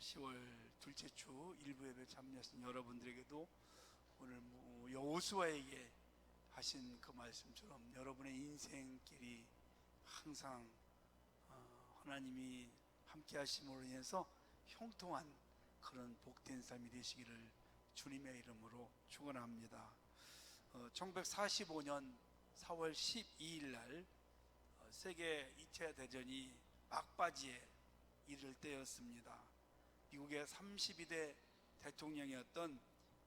10월 둘째 주 일부 예배 참여하신 여러분들에게도 오늘 뭐 여호수아에게 하신 그 말씀처럼 여러분의 인생길이 항상 어, 하나님이 함께 하심으로 인해서 형통한 그런 복된 삶이 되시기를 주님의 이름으로 축원합니다. 어, 1945년 4월 12일 날 어, 세계 2차 대전이 막바지에 이를 때였습니다. 미국의 32대 대통령이었던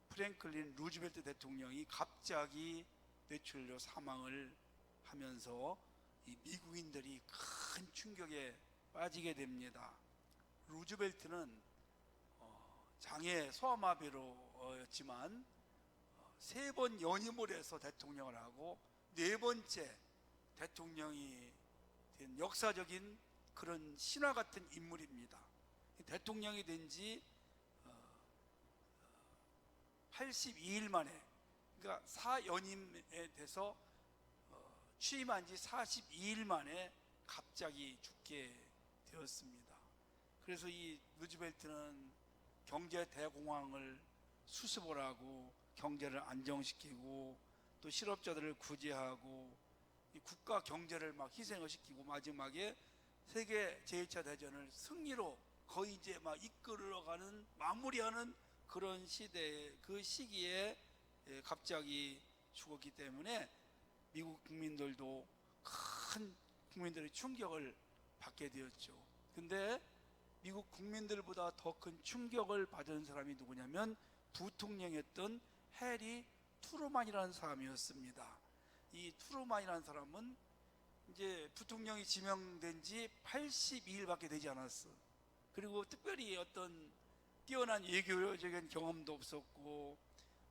프랭클린 루즈벨트 대통령이 갑자기 뇌출혈로 사망을 하면서 이 미국인들이 큰 충격에 빠지게 됩니다. 루즈벨트는 어, 장애 소아마비로였지만 세 번 연임을 해서 대통령을 하고 네 번째 대통령이 된 역사적인 그런 신화 같은 인물입니다. 대통령이 된 지 82일 만에 그러니까 사연임에 돼서 어, 취임한 지 42일 만에 갑자기 죽게 되었습니다. 그래서 이 루즈벨트는 경제 대공황을 수습을 하고 경제를 안정시키고 또 실업자들을 구제하고 이 국가 경제를 막 희생을 시키고 마지막에 세계 제1차 대전을 승리로 거의 이제 막 이끌어가는 마무리하는 그런 시대 그 시기에 예, 갑자기 죽었기 때문에 미국 국민들도 큰 국민들의 충격을 받게 되었죠. 근데 미국 국민들보다 더 큰 충격을 받은 사람이 누구냐면 부통령이었던 해리 투루만이라는 사람이었습니다. 이 투루만이라는 사람은 이제 부통령이 지명된 지 82일밖에 되지 않았어. 그리고 특별히 어떤 뛰어난 외교적인 경험도 없었고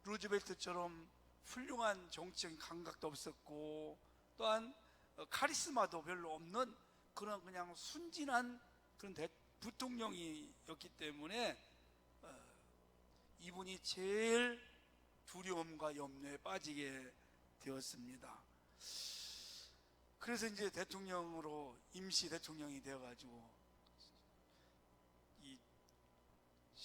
루즈벨트처럼 훌륭한 정치적인 감각도 없었고 또한 어, 카리스마도 별로 없는 그런 그냥 순진한 그런 대, 부통령이었기 때문에 어, 이분이 제일 두려움과 염려에 빠지게 되었습니다. 그래서 이제 대통령으로 임시 대통령이 되어가지고 이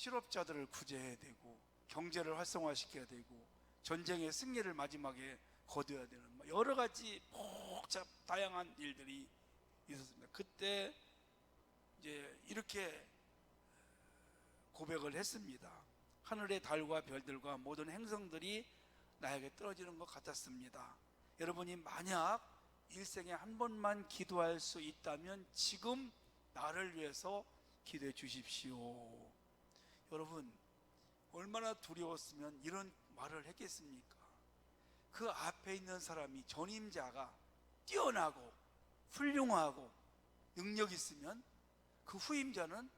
실업자들을 구제해야 되고 경제를 활성화시켜야 되고 전쟁의 승리를 마지막에 거둬야 되는 뭐 여러 가지 복잡 다양한 일들이 있었습니다. 그때 이제 이렇게 고백을 했습니다. 하늘의 달과 별들과 모든 행성들이 나에게 떨어지는 것 같았습니다. 여러분이 만약 일생에 한 번만 기도할 수 있다면 지금 나를 위해서 기도해 주십시오. 여러분, 얼마나 두려웠으면 이런 말을 했겠습니까? 그 앞에 있는 사람이 전임자가 뛰어나고 훌륭하고 능력 있으면 그 후임자는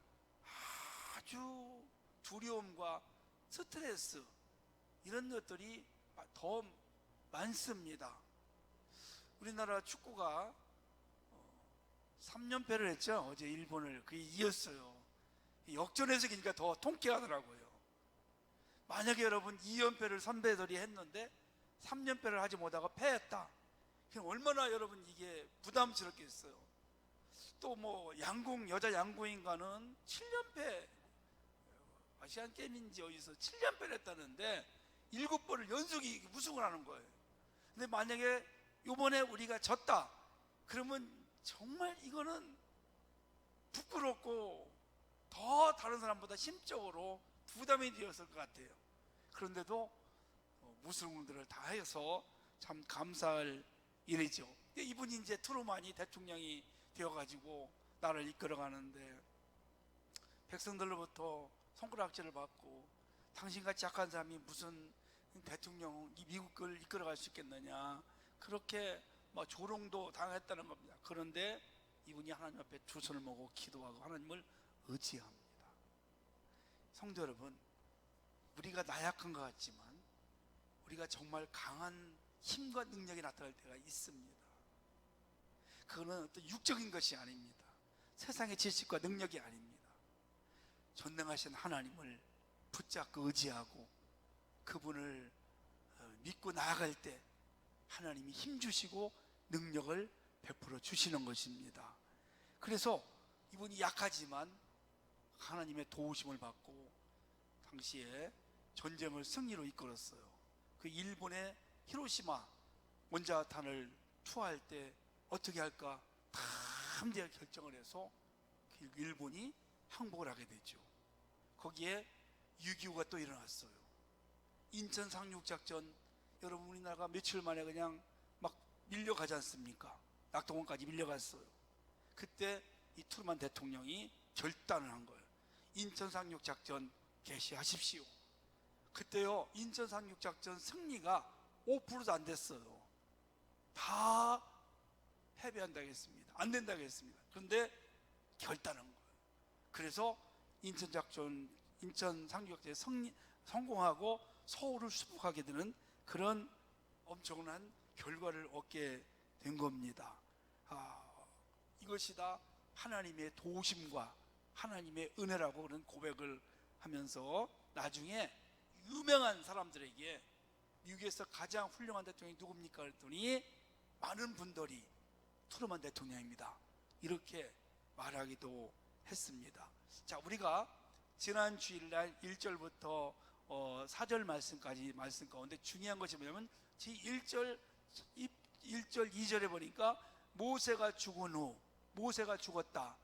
아주 두려움과 스트레스 이런 것들이 더 많습니다. 우리나라 축구가 3연패를 했죠. 어제 일본을 그게 이겼어요. 역전해서 기니까 더 통쾌하더라고요. 만약에 여러분 2연패를 선배들이 했는데 3연패를 하지 못하고 패했다. 그럼 얼마나 여러분 이게 부담스럽겠어요. 또 뭐 양궁 여자 양궁인가는 7연패 아시안 게임인지 어디서 7연패를 했다는데 7번을 연속이 우승을 하는 거예요. 근데 만약에 요번에 우리가 졌다. 그러면 정말 이거는 부끄럽고 더 다른 사람보다 심적으로 부담이 되었을 것 같아요. 그런데도 어, 무술들을 다 해서 참 감사할 일이죠. 이분이 이제 트루만이 대통령이 되어가지고 나를 이끌어가는데 백성들로부터 손가락질을 받고 당신같이 약한 사람이 무슨 대통령 이 미국을 이끌어갈 수 있겠느냐 그렇게 뭐 조롱도 당했다는 겁니다. 그런데 이분이 하나님 앞에 두 손을 모고 기도하고 하나님을 의지합니다. 성도 여러분, 우리가 나약한 것 같지만 우리가 정말 강한 힘과 능력이 나타날 때가 있습니다. 그거는 어떤 육적인 것이 아닙니다. 세상의 지식과 능력이 아닙니다. 전능하신 하나님을 붙잡고 의지하고 그분을 어, 믿고 나아갈 때 하나님이 힘 주시고 능력을 베풀어 주시는 것입니다. 그래서 이분이 약하지만 하나님의 도우심을 받고 당시에 전쟁을 승리로 이끌었어요. 그 일본의 히로시마 원자탄을 투하할 때 어떻게 할까 담대하게 결정을 해서 그 일본이 항복을 하게 되죠. 거기에 6.25가 또 일어났어요. 인천 상륙작전 여러분 우리나라가 며칠 만에 그냥 막 밀려가지 않습니까? 낙동원까지 밀려갔어요. 그때 이 트루만 대통령이 결단을 한 거예요. 인천 상륙 작전 개시하십시오. 그때요 인천 상륙 작전 승리가 5%도 안 됐어요. 다 패배한다고 했습니다. 안 된다고 했습니다. 그런데 결단한 거예요. 그래서 인천 작전, 인천 상륙작전에 승리, 성공하고 서울을 수복하게 되는 그런 엄청난 결과를 얻게 된 겁니다. 아, 이것이 다 하나님의 도우심과 하나님의 은혜라고 그런 고백을 하면서 나중에 유명한 사람들에게 미국에서 가장 훌륭한 대통령이 누굽니까 그랬더니 많은 분들이 트루만 대통령입니다. 이렇게 말하기도 했습니다. 자, 우리가 지난 주일날 1절부터 어, 4절 말씀까지 말씀 가운데 중요한 것이 뭐냐면 제 1절 1절 2절에 보니까 모세가 죽은 후 모세가 죽었다.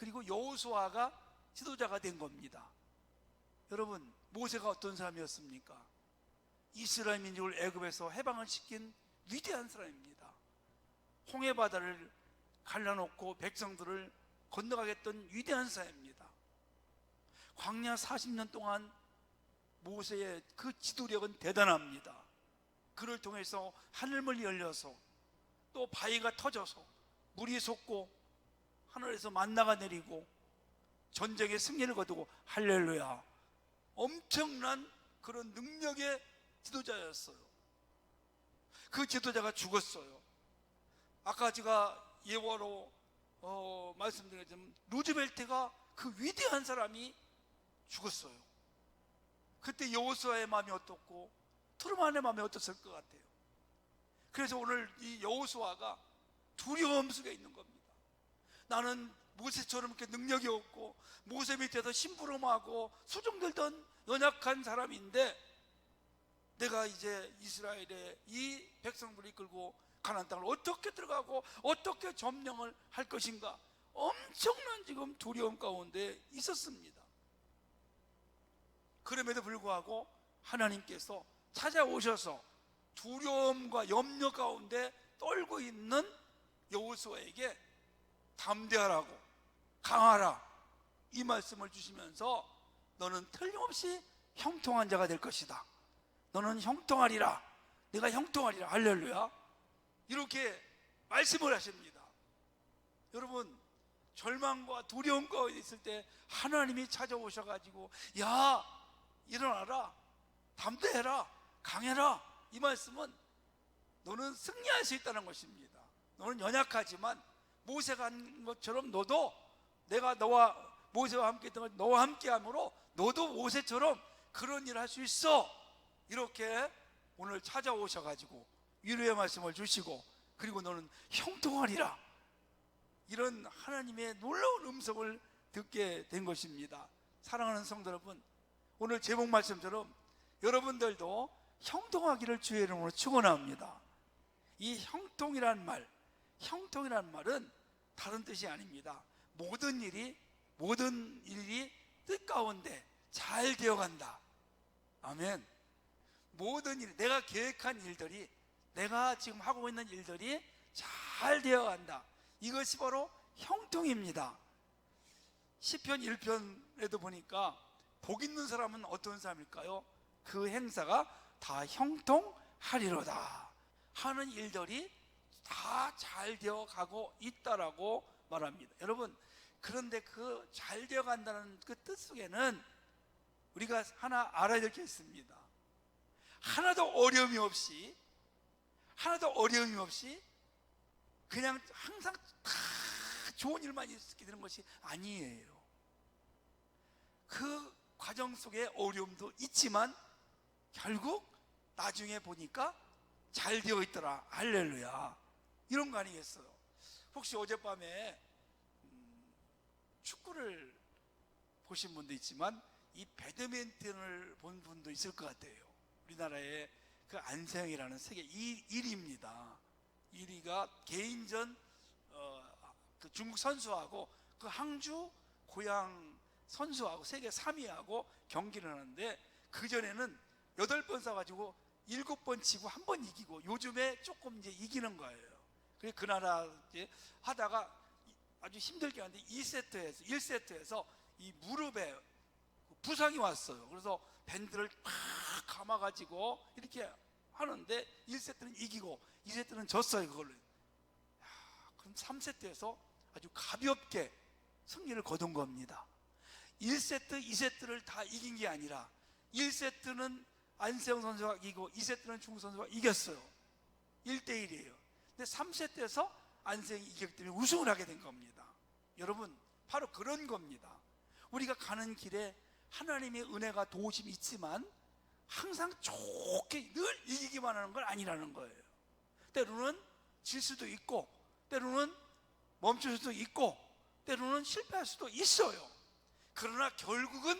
그리고 여호수아가 지도자가 된 겁니다. 여러분, 모세가 어떤 사람이었습니까? 이스라엘 민족을 애굽에서 해방을 시킨 위대한 사람입니다. 홍해 바다를 갈라놓고 백성들을 건너가겠던 위대한 사람입니다. 광야 40년 동안 모세의 그 지도력은 대단합니다. 그를 통해서 하늘 문이 열려서 또 바위가 터져서 물이 솟고 하늘에서 만나가 내리고 전쟁의 승리를 거두고 할렐루야 엄청난 그런 능력의 지도자였어요. 그 지도자가 죽었어요. 아까 제가 예화로 어, 말씀드렸지만 루즈벨트가 그 위대한 사람이 죽었어요. 그때 여호수아의 마음이 어떻고 트루만의 마음이 어땠을 것 같아요. 그래서 오늘 이 여호수아가 두려움 속에 있는 겁니다. 나는 모세처럼 이렇게 능력이 없고 모세 밑에서 심부름하고 수종들던 연약한 사람인데 내가 이제 이스라엘의 이 백성들을 이끌고 가나안 땅을 어떻게 들어가고 어떻게 점령을 할 것인가 엄청난 지금 두려움 가운데 있었습니다. 그럼에도 불구하고 하나님께서 찾아오셔서 두려움과 염려 가운데 떨고 있는 여호수아에게 담대하라고 강하라 이 말씀을 주시면서 너는 틀림없이 형통한 자가 될 것이다. 너는 형통하리라. 내가 형통하리라. 할렐루야. 이렇게 말씀을 하십니다. 여러분 절망과 두려움 가운데 있을 때 하나님이 찾아오셔 가지고 야 일어나라 담대해라 강해라 이 말씀은 너는 승리할 수 있다는 것입니다. 너는 연약하지만 모세가 한 것처럼 너도 내가 너와 모세와 함께 했던 것 너와 함께 함으로 너도 모세처럼 그런 일을 할 수 있어. 이렇게 오늘 찾아오셔 가지고 위로의 말씀을 주시고 그리고 너는 형통하리라. 이런 하나님의 놀라운 음성을 듣게 된 것입니다. 사랑하는 성도 여러분, 오늘 제목 말씀처럼 여러분들도 형통하기를 주의 이름으로 축원합니다. 이 형통이란 말, 형통이란 말은 다른 뜻이 아닙니다. 모든 일이 모든 일이 뜻 가운데 잘 되어간다. 아멘. 모든 일, 내가 계획한 일들이 내가 지금 하고 있는 일들이 잘 되어간다. 이것이 바로 형통입니다. 시편 1편에도 보니까 복 있는 사람은 어떤 사람일까요? 그 행사가 다 형통하리로다. 하는 일들이 다 잘 되어 가고 있다라고 말합니다. 여러분, 그런데 그 잘 되어 간다는 그 뜻 속에는 우리가 하나 알아야 될 게 있습니다. 하나도 어려움이 없이 하나도 어려움이 없이 그냥 항상 다 좋은 일만 있게 되는 것이 아니에요. 그 과정 속에 어려움도 있지만 결국 나중에 보니까 잘 되어 있더라. 할렐루야. 이런 거 아니겠어요? 혹시 어젯밤에 음, 축구를 보신 분도 있지만 이 배드민턴을 본 분도 있을 것 같아요. 우리나라의 그 안세영이라는 세계 1위입니다. 1위가 개인전 어, 그 중국 선수하고 그 항주 고향 선수하고 세계 3위하고 경기를 하는데 그 전에는 8번 싸가지고 7번 지고 한 번 이기고 요즘에 조금 이제 이기는 거예요. 그래 그 나라 하다가 아주 힘들게 하는데 2세트에서 1세트에서 이 무릎에 부상이 왔어요. 그래서 밴드를 팍 감아 가지고 이렇게 하는데 1세트는 이기고 2세트는 졌어요. 그걸로. 야, 그럼 3세트에서 아주 가볍게 승리를 거둔 겁니다. 1세트, 2세트를 다 이긴 게 아니라 1세트는 안세영 선수가 이기고 2세트는 중국 선수가 이겼어요. 1대1이에요. 근데 3세트에서 안세영이 이겼기 때문에 우승을 하게 된 겁니다. 여러분, 바로 그런 겁니다. 우리가 가는 길에 하나님의 은혜가 도우심이 있지만 항상 좋게 늘 이기기만 하는 건 아니라는 거예요. 때로는 질 수도 있고, 때로는 멈출 수도 있고, 때로는 실패할 수도 있어요. 그러나 결국은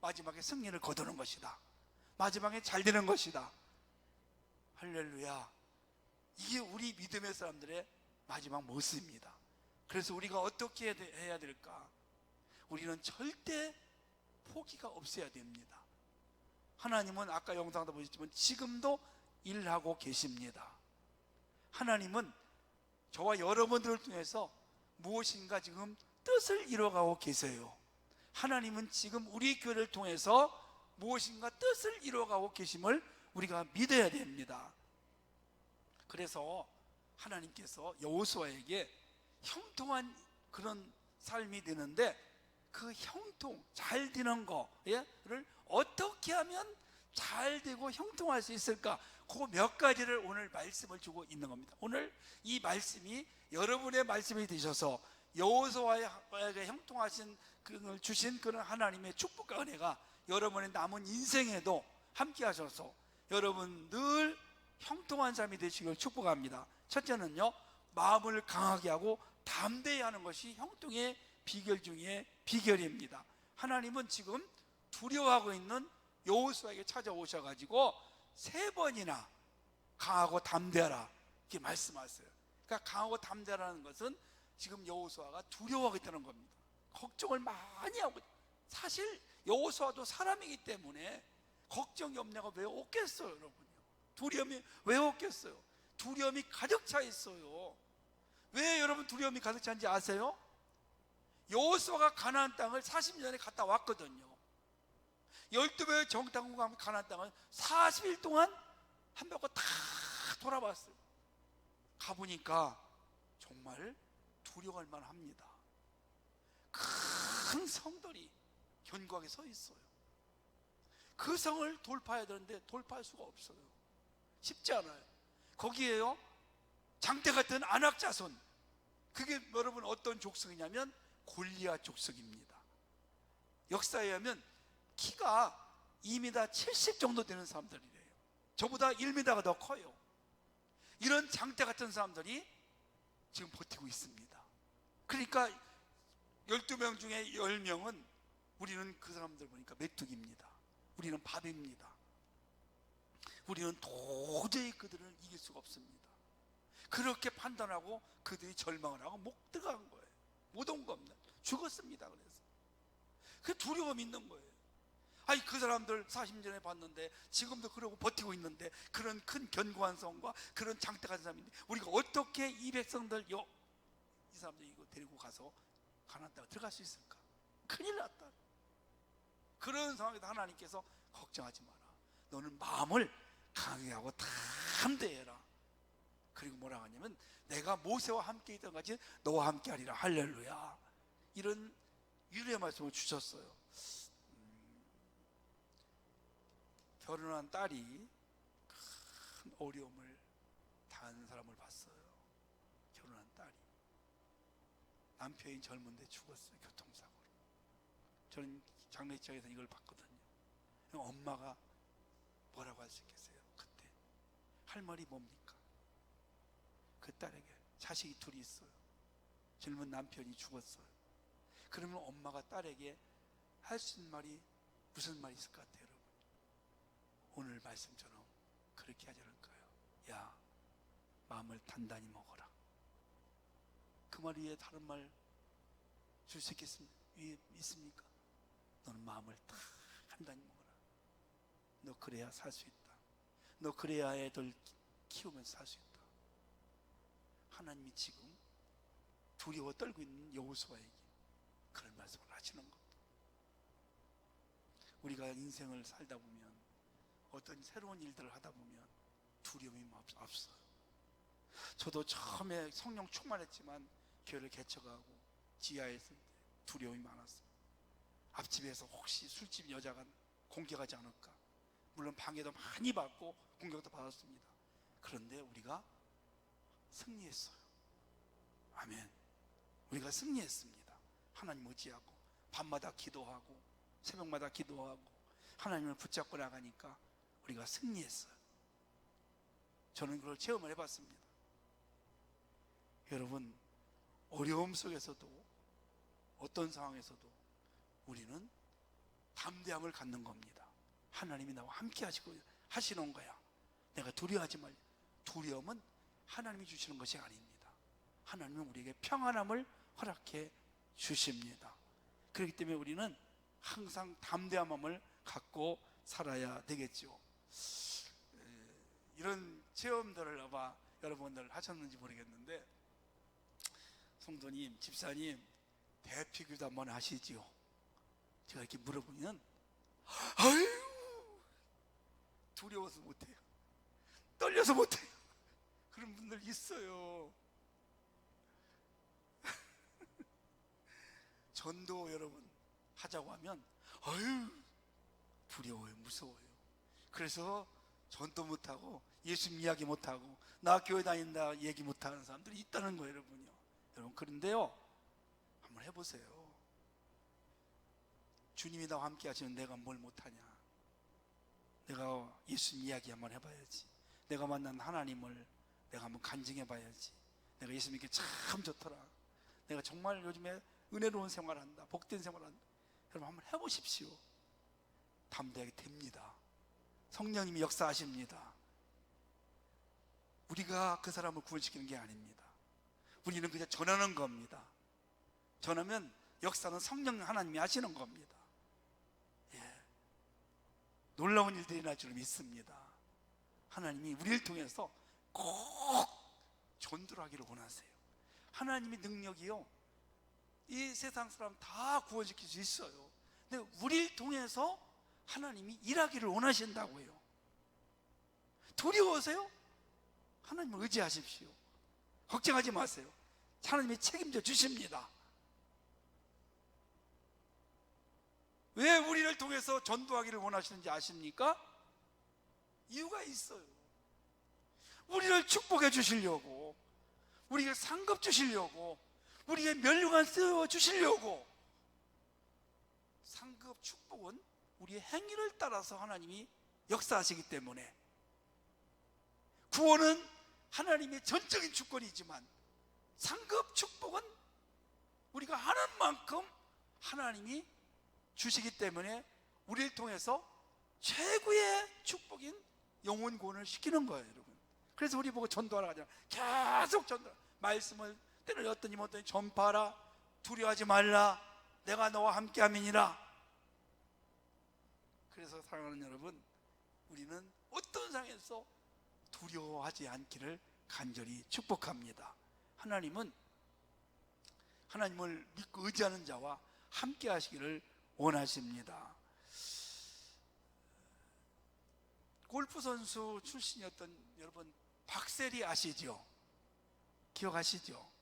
마지막에 승리를 거두는 것이다. 마지막에 잘 되는 것이다. 할렐루야. 이게 우리 믿음의 사람들의 마지막 모습입니다. 그래서 우리가 어떻게 해야 될까? 우리는 절대 포기가 없어야 됩니다. 하나님은 아까 영상도 보셨지만 지금도 일하고 계십니다. 하나님은 저와 여러분들을 통해서 무엇인가 지금 뜻을 이뤄가고 계세요. 하나님은 지금 우리 교회를 통해서 무엇인가 뜻을 이뤄가고 계심을 우리가 믿어야 됩니다. 그래서 하나님께서 여호수아에게 형통한 그런 삶이 되는데 그 형통 잘 되는 거를 어떻게 하면 잘 되고 형통할 수 있을까? 그 몇 가지를 오늘 말씀을 주고 있는 겁니다. 오늘 이 말씀이 여러분의 말씀이 되셔서 여호수아에게 형통하신 그걸 주신 그런 하나님의 축복과 은혜가 여러분의 남은 인생에도 함께 하셔서 여러분 늘 형통한 삶이 되시길 축복합니다. 첫째는요, 마음을 강하게 하고 담대히 하는 것이 형통의 비결 중에 비결입니다. 하나님은 지금 두려워하고 있는 여호수아에게 찾아오셔가지고 세 번이나 강하고 담대하라 이렇게 말씀하세요. 그러니까 강하고 담대하라는 것은 지금 여호수아가 두려워하고 있다는 겁니다. 걱정을 많이 하고 사실 여호수아도 사람이기 때문에 걱정 염려가 왜 없겠어요, 여러분요. 두려움이 왜 없겠어요? 두려움이 가득 차 있어요. 왜 여러분 두려움이 가득 차는지 아세요? 여호수아가 가나안 땅을 40년에 갔다 왔거든요. 12배의 정탐구가 하면 가나안 땅을 40일 동안 한 바퀴 다 돌아봤어요. 가보니까 정말 두려워할 만합니다. 큰 성들이 견고하게 서 있어요. 그 성을 돌파해야 되는데 돌파할 수가 없어요. 쉽지 않아요. 거기에요 장대 같은 안악자손. 그게 여러분 어떤 족속이냐면 골리앗 족속입니다. 역사에 의하면 키가 2m 70 정도 되는 사람들이래요. 저보다 1m가 더 커요. 이런 장대 같은 사람들이 지금 버티고 있습니다. 그러니까 12명 중에 10명은 우리는 그 사람들 보니까 메뚜기입니다. 우리는 밥입니다. 우리는 도저히 그들을 이길 수가 없습니다. 그렇게 판단하고 그들이 절망을 하고 못 들어간 거예요. 못 온 겁니다. 죽었습니다. 그래서. 그 두려움 있는 거예요. 아니 그 사람들 40년에 봤는데 지금도 그러고 버티고 있는데 그런 큰 견고한 성과 그런 장대 같은 사람인데 우리가 어떻게 이 백성들 요, 이 사람들 이거 데리고 가서 가나안 땅에 들어갈 수 있을까? 큰일 났다. 그런 상황에서 하나님께서 걱정하지 마라. 너는 마음을 강하게 하고 담대해라. 그리고 뭐라 하냐면 내가 모세와 함께 있던 같이 너와 함께 하리라. 할렐루야. 이런 유리의 말씀을 주셨어요. 음, 결혼한 딸이 큰 어려움을 당하는 사람을 봤어요. 결혼한 딸이 남편이 젊은데 죽었어요. 교통사고로. 저는 장례식장에서 이걸 봤거든요. 엄마가 뭐라고 할 수 있겠어요? 그때 할 말이 뭡니까? 그 딸에게 자식이 둘이 있어요. 젊은 남편이 죽었어요. 그러면 엄마가 딸에게 할 수 있는 말이 무슨 말이 있을 것 같아요, 여러분? 오늘 말씀처럼 그렇게 하지 않을까요? 야, 마음을 단단히 먹어라. 그 말 위에 다른 말 줄 수 있겠습니까? 너는 마음을 다 단단히 먹어라. 너 그래야 살 수 있다. 너 그래야 애들 키우면서 살 수 있다. 하나님이 지금 두려워 떨고 있는 여호수아에게 그런 말씀을 하시는 겁니다. 우리가 인생을 살다 보면 어떤 새로운 일들을 하다 보면 두려움이 없- 없어요. 저도 처음에 성령 충만했지만 교회를 개척하고 지하에 있을 때 두려움이 많았어요. 앞집에서 혹시 술집 여자가 공격하지 않을까? 물론 방해도 많이 받고 공격도 받았습니다. 그런데 우리가 승리했어요. 아멘. 우리가 승리했습니다. 하나님 의지하고 밤마다 기도하고 새벽마다 기도하고 하나님을 붙잡고 나가니까 우리가 승리했어요. 저는 그걸 체험을 해봤습니다. 여러분 어려움 속에서도 어떤 상황에서도 우리는 담대함을 갖는 겁니다. 하나님이 나와 함께 하시고 하시는 거야. 내가 두려워하지 말. 두려움은 하나님이 주시는 것이 아닙니다. 하나님은 우리에게 평안함을 허락해 주십니다. 그렇기 때문에 우리는 항상 담대함을 갖고 살아야 되겠죠. 에, 이런 체험들을 아마 여러분들 하셨는지 모르겠는데 성도님, 집사님 대피기도 한번 하시지요. 제가 이렇게 물어보면 아유 두려워서 못해요. 떨려서 못해요. 그런 분들 있어요. 전도 여러분 하자고 하면 아유 두려워요, 무서워요. 그래서 전도 못하고 예수님 이야기 못하고 나 교회 다닌다 얘기 못하는 사람들이 있다는 거예요, 여러분요. 여러분 그런데요, 한번 해보세요. 주님이 나와 함께 하시면 내가 뭘 못하냐? 내가 예수님 이야기 한번 해봐야지. 내가 만난 하나님을 내가 한번 간증해 봐야지. 내가 예수님께 참 좋더라. 내가 정말 요즘에 은혜로운 생활한다. 복된 생활한다. 여러분 한번 해보십시오. 담대하게 됩니다. 성령님이 역사하십니다. 우리가 그 사람을 구원시키는 게 아닙니다. 우리는 그냥 전하는 겁니다. 전하면 역사는 성령 하나님이 하시는 겁니다. 예. 놀라운 일들이 날 줄 믿습니다. 하나님이 우리를 통해서 꼭 전도를 하기를 원하세요. 하나님의 능력이요. 이 세상 사람 다 구원시킬 수 있어요. 근데 우리를 통해서 하나님이 일하기를 원하신다고요. 두려워서요? 하나님을 의지하십시오. 걱정하지 마세요. 하나님이 책임져 주십니다. 왜 우리를 통해서 전도하기를 원하시는지 아십니까? 이유가 있어요. 우리를 축복해 주시려고, 우리에게 상급 주시려고, 우리에게 면류관 세워 주시려고. 상급 축복은 우리의 행위를 따라서 하나님이 역사하시기 때문에 구원은 하나님의 전적인 주권이지만 상급 축복은 우리가 하는 만큼 하나님이 주시기 때문에 우리를 통해서 최고의 축복인 영혼 구원을 시키는 거예요, 여러분. 그래서 우리 보고 전도하라 하잖아. 계속 전도. 말씀을 때를 어떠니 뭐더니 전파하라. 두려워하지 말라. 내가 너와 함께 함이니라. 그래서 사랑하는 여러분, 우리는 어떤 상황에서 두려워하지 않기를 간절히 축복합니다. 하나님은 하나님을 믿고 의지하는 자와 함께 하시기를 원하십니다. 골프 선수 출신이었던 여러분 박세리 아시죠? 기억하시죠?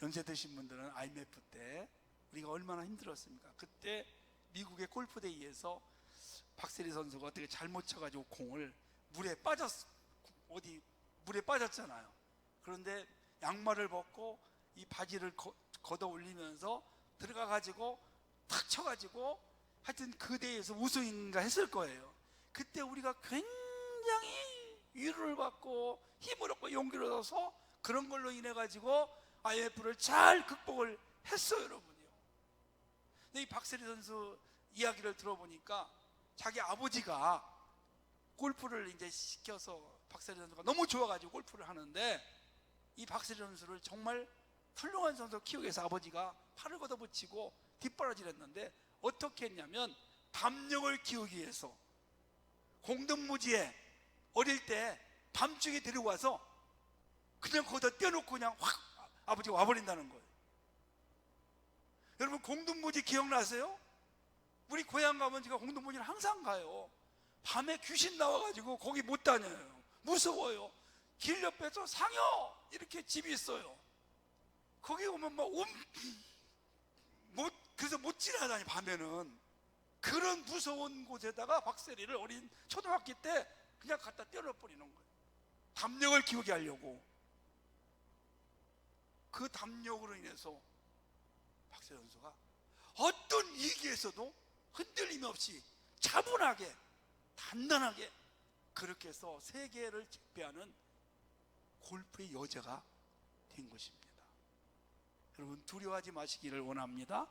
연세 드신 분들은 IMF 때 우리가 얼마나 힘들었습니까? 그때 미국의 골프 대회에서 박세리 선수가 어떻게 잘못 쳐가지고 공을 물에 빠졌 어디 물에 빠졌잖아요. 그런데 양말을 벗고 이 바지를 거, 걷어 올리면서 들어가 가지고 탁 쳐가지고 하여튼 그 대회에서 우승인가 했을 거예요. 그때 우리가 굉장히 위로를 받고 힘을 얻고 용기를 얻어서 그런 걸로 인해 가지고 IMF를 잘 극복을 했어요, 여러분요. 근데 이 박세리 선수 이야기를 들어보니까 자기 아버지가 골프를 이제 시켜서 박세리 선수가 너무 좋아가지고 골프를 하는데 이 박세리 선수를 정말 훌륭한 선수 키우기 위해서 아버지가 팔을 걷어붙이고 뒷바라지를 했는데 어떻게 했냐면 담력을 키우기 위해서 공동무지에 어릴 때 밤중에 데리고 와서 그냥 거기다 떼어놓고 그냥 확 아버지가 와버린다는 거예요. 여러분 공동무지 기억나세요? 우리 고향 가면 제가 공동무지를 항상 가요. 밤에 귀신 나와가지고 거기 못 다녀요. 무서워요. 길 옆에서 상여 이렇게 집이 있어요. 거기 오면 막 옴, 못 그래서 못 지나다니 밤에는 그런 무서운 곳에다가 박세리를 어린 초등학교 때 그냥 갖다 떼어넣어 버리는 거예요. 담력을 키우게 하려고 그 담력으로 인해서 박세리 선수가 어떤 위기에서도 흔들림 없이 차분하게 단단하게 그렇게 해서 세계를 제패하는 골프의 여자가 된 것입니다. 여러분 두려워하지 마시기를 원합니다.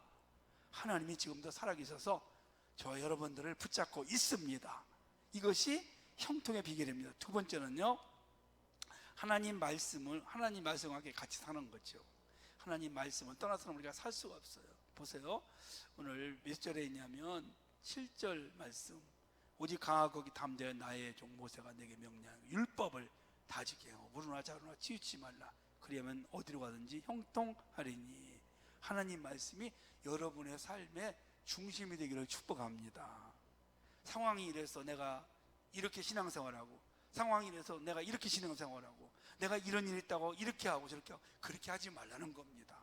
하나님이 지금도 살아계셔서 저 여러분들을 붙잡고 있습니다. 이것이 형통의 비결입니다. 두 번째는요. 하나님 말씀을 하나님 말씀과 함께 같이 사는 거죠. 하나님 말씀을 떠나서는 우리가 살 수가 없어요. 보세요. 오늘 몇 절에 있냐면 7절 말씀. 오직 강하고 담대한 나의 종 모세가 내게 명령 율법을 다지게 무르나 자루나 치우치 말라. 그리하면 어디로 가든지 형통하리니 하나님 말씀이 여러분의 삶의 중심이 되기를 축복합니다. 상황이 이래서 내가 이렇게 신앙생활하고 상황이 이래서 내가 이렇게 신앙생활하고 내가 이런 일이 있다고 이렇게 하고 저렇게 하고 그렇게 하지 말라는 겁니다.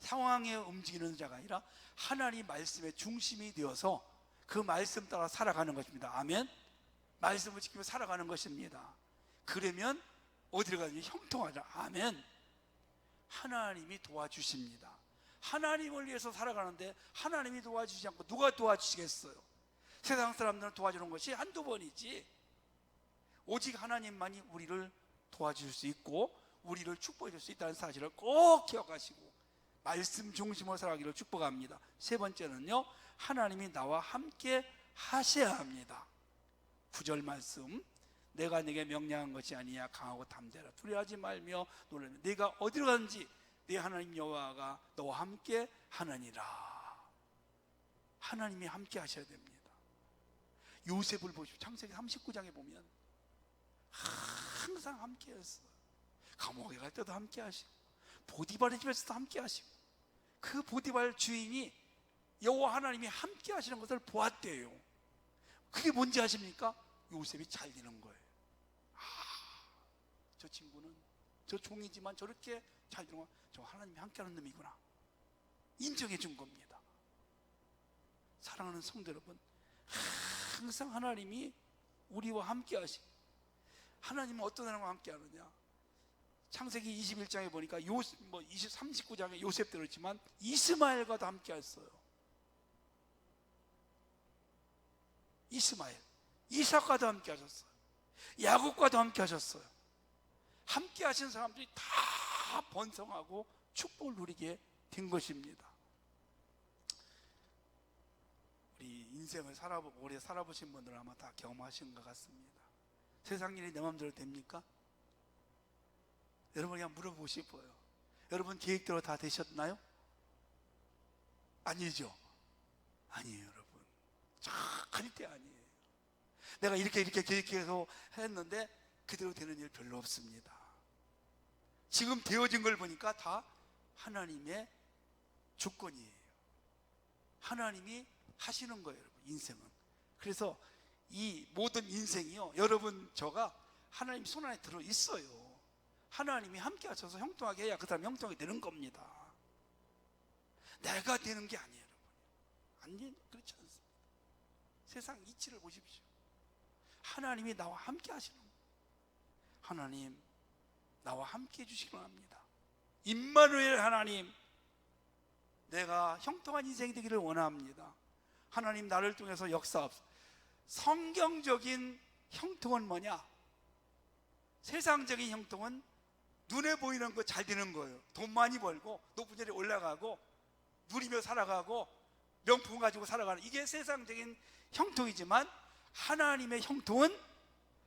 상황에 움직이는 자가 아니라 하나님 말씀의 중심이 되어서 그 말씀 따라 살아가는 것입니다. 아멘. 말씀을 지키며 살아가는 것입니다. 그러면 어디로 가든지 형통하자. 아멘. 하나님이 도와주십니다. 하나님을 위해서 살아가는데 하나님이 도와주지 않고 누가 도와주시겠어요? 세상 사람들은 도와주는 것이 한두 번이지. 오직 하나님만이 우리를 도와줄 수 있고 우리를 축복해 줄 수 있다는 사실을 꼭 기억하시고 말씀 중심으로 살아가기를 축복합니다. 세 번째는요. 하나님이 나와 함께 하셔야 합니다. 구절 말씀 내가 네게 명령한 것이 아니야 강하고 담대라 두려워하지 말며 놀라며 네가 어디로 가든지 네 하나님 여호와가 너와 함께 하느니라. 하나님이 함께 하셔야 됩니다. 요셉을 보십시오. 창세기 39장에 보면 항상 함께 했어요. 감옥에 갈 때도 함께 하시고 보디발의 집에서도 함께 하시고 그 보디발 주인이 여호와 하나님이 함께 하시는 것을 보았대요. 그게 뭔지 아십니까? 요셉이 잘 되는 거예요. 저 친구는 저 종이지만 저렇게 잘 되는 저 하나님이 함께하는 놈이구나 인정해 준 겁니다. 사랑하는 성도 여러분, 항상 하나님이 우리와 함께 하시. 하나님은 어떤 사람과 함께 하느냐? 창세기 21장에 보니까 요, 뭐 20, 39장에 요셉 들었지만 이스마엘과도 함께 했어요. 이스마엘, 이삭과도 함께 하셨어요. 야곱과도 함께 하셨어요. 함께 하신 사람들이 다 번성하고 축복을 누리게 된 것입니다. 우리 인생을 살아보고 오래 살아보신 분들은 아마 다 경험하신 것 같습니다. 세상 일이 내 마음대로 됩니까? 여러분 그냥 물어보고 싶어요. 여러분 계획대로 다 되셨나요? 아니죠. 아니에요, 여러분. 절대 아니에요. 내가 이렇게 이렇게 계획해서 했는데 그대로 되는 일 별로 없습니다. 지금 되어진 걸 보니까 다 하나님의 조건이에요. 하나님이 하시는 거예요, 여러분. 인생은. 그래서 이 모든 인생이요, 여러분 저가 하나님 손 안에 들어 있어요. 하나님이 함께 하셔서 형통하게 해야 그 사람 형통하게 되는 겁니다. 내가 되는 게 아니에요, 여러분. 아니, 그렇지 않습니다. 세상 이치를 보십시오. 하나님이 나와 함께 하시는 거예요. 하나님, 나와 함께 해주시기 바랍니다. 임마누엘 하나님, 내가 형통한 인생이 되기를 원합니다. 하나님 나를 통해서 역사업. 성경적인 형통은 뭐냐? 세상적인 형통은 눈에 보이는 거 잘 되는 거예요. 돈 많이 벌고 높은 자리에 올라가고 누리며 살아가고 명품 가지고 살아가는 이게 세상적인 형통이지만 하나님의 형통은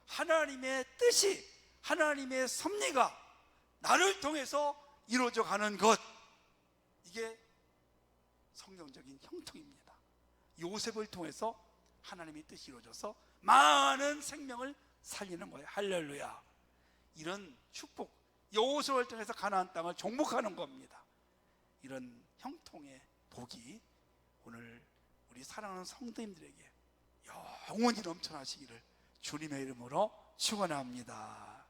하나님의 뜻이 하나님의 섭리가 나를 통해서 이루어져 가는 것 이게 성경적인 형통입니다. 요셉을 통해서 하나님의 뜻이 이루어져서 많은 생명을 살리는 거예요. 할렐루야. 이런 축복, 요셉을 통해서 가나안 땅을 정복하는 겁니다. 이런 형통의 복이 오늘 우리 사랑하는 성도님들에게 영원히 넘쳐나시기를 주님의 이름으로 축원합니다.